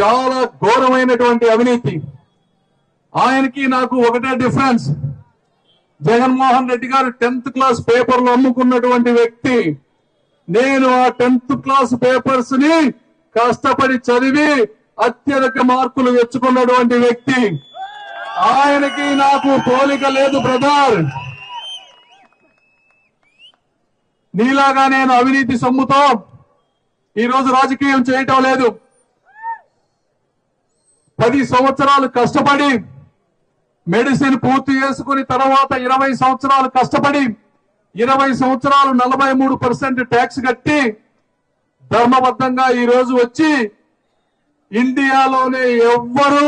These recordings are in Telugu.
చాలా ఘోరమైనటువంటి అవినీతి. ఆయనకి నాకు ఒకటే డిఫరెన్స్. జగన్మోహన్ రెడ్డి గారు టెన్త్ క్లాస్ పేపర్లు అమ్ముకున్నటువంటి వ్యక్తి. నేను ఆ టెన్త్ క్లాస్ పేపర్స్ని కష్టపడి చదివి అత్యధిక మార్కులు తెచ్చుకున్నటువంటి వ్యక్తి. ఆయనకి నాకు పోలిక లేదు బ్రదర్. నీలాగా నేను అవినీతి సొమ్ముతో ఈరోజు రాజకీయం చేయటం లేదు. పది సంవత్సరాలు కష్టపడి మెడిసిన్ పూర్తి చేసుకుని తర్వాత ఇరవై సంవత్సరాలు కష్టపడి ఇరవై సంవత్సరాలు నలభై మూడు పర్సెంట్ ట్యాక్స్ కట్టి ధర్మబద్ధంగా ఈ రోజు వచ్చి ఇండియాలోనే ఎవ్వరూ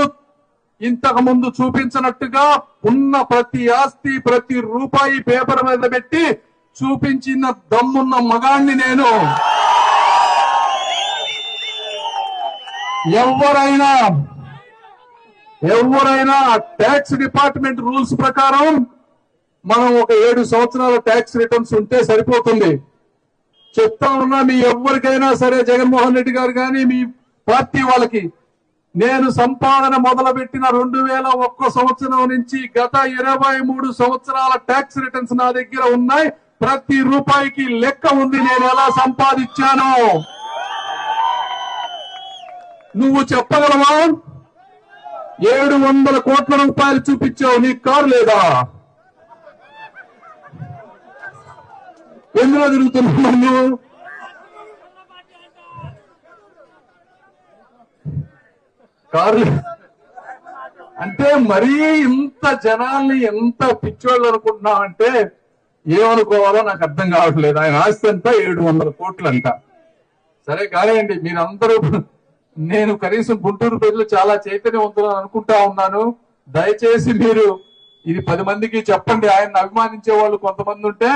ఇంతకు ముందు చూపించినట్టుగా ఉన్న ప్రతి ఆస్తి ప్రతి రూపాయి పేపర్ మీద పెట్టి చూపించిన దమ్మున్న మగాణ్ణి నేను. ఎవరైనా ఎవరైనా ట్యాక్స్ డిపార్ట్మెంట్ రూల్స్ ప్రకారం మనం ఒక ఏడు సంవత్సరాల ట్యాక్స్ రిటర్న్స్ ఉంటే సరిపోతుంది. చెప్తా ఉన్నా మీ ఎవరికైనా సరే జగన్మోహన్ రెడ్డి గారు కానీ మీ పార్టీ వాళ్ళకి నేను సంపాదన మొదలుపెట్టిన రెండు వేల ఒక్క సంవత్సరం నుంచి గత ఇరవై మూడు సంవత్సరాల ట్యాక్స్ రిటర్న్స్ నా దగ్గర ఉన్నాయి. ప్రతి రూపాయికి లెక్క ఉంది. నేను ఎలా సంపాదించాను. నువ్వు చెప్పగలవా? ఏడు వందల కోట్ల రూపాయలు చూపించావు నీ కారు లేదా? ఎందులో తిరుగుతున్నావు నువ్వు? కారు అంటే మరీ ఇంత జనాల్ని ఎంత పిచ్చోళ్ళు అనుకుంటున్నావంటే ఏమనుకోవాలో నాకు అర్థం కావట్లేదు. ఆయన ఆస్తి అంతా ఏడు వందల కోట్లు అంట సరే కానివ్వండి మీరందరూ నేను కనీసం గుంటూరు ప్రజలు చాలా చైతన్యవంతులు అనుకుంటా ఉన్నాను. దయచేసి మీరు ఇది పది మందికి చెప్పండి. ఆయన అభిమానించే వాళ్ళు కొంతమంది ఉంటే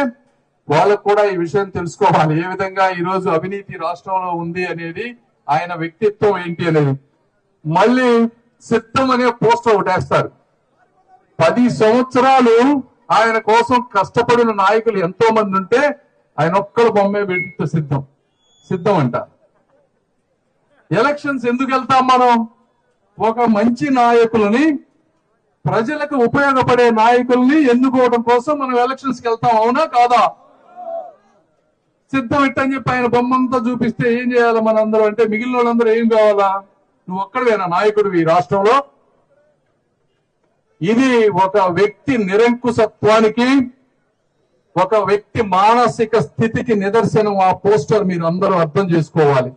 వాళ్ళకు కూడా ఈ విషయం తెలుసుకోవాలి. ఏ విధంగా ఈ రోజు అవినీతి రాష్ట్రంలో ఉంది అనేది ఆయన వ్యక్తిత్వం ఏంటి అనేది. మళ్ళీ సిద్ధం అనే పోస్టర్ ఒకటి వేస్తారు. పది సంవత్సరాలు ఆయన కోసం కష్టపడిన నాయకులు ఎంతో మంది ఉంటే ఆయన ఒక్కరు బొమ్మే పెట్టి సిద్ధం. సిద్ధం అంట. ఎలక్షన్స్ ఎందుకు వెళ్తాం మనం? ఒక మంచి నాయకులని ప్రజలకు ఉపయోగపడే నాయకుల్ని ఎన్నుకోవడం కోసం మనం ఎలక్షన్స్కి వెళ్తాం అవునా కాదా? సిద్ధం అని చెప్పి ఆయన బొమ్మంతా చూపిస్తే ఏం చేయాలి మనందరూ? అంటే మిగిలిన వాళ్ళందరూ ఏం కావాలా? నువ్వు ఒక్కడవేనా నాయకుడివి ఈ రాష్ట్రంలో? ఇది ఒక వ్యక్తి నిరంకుశత్వానికి ఒక వ్యక్తి మానసిక స్థితికి నిదర్శనం ఆ పోస్టర్ మీరు అందరూ అర్థం చేసుకోవాలి.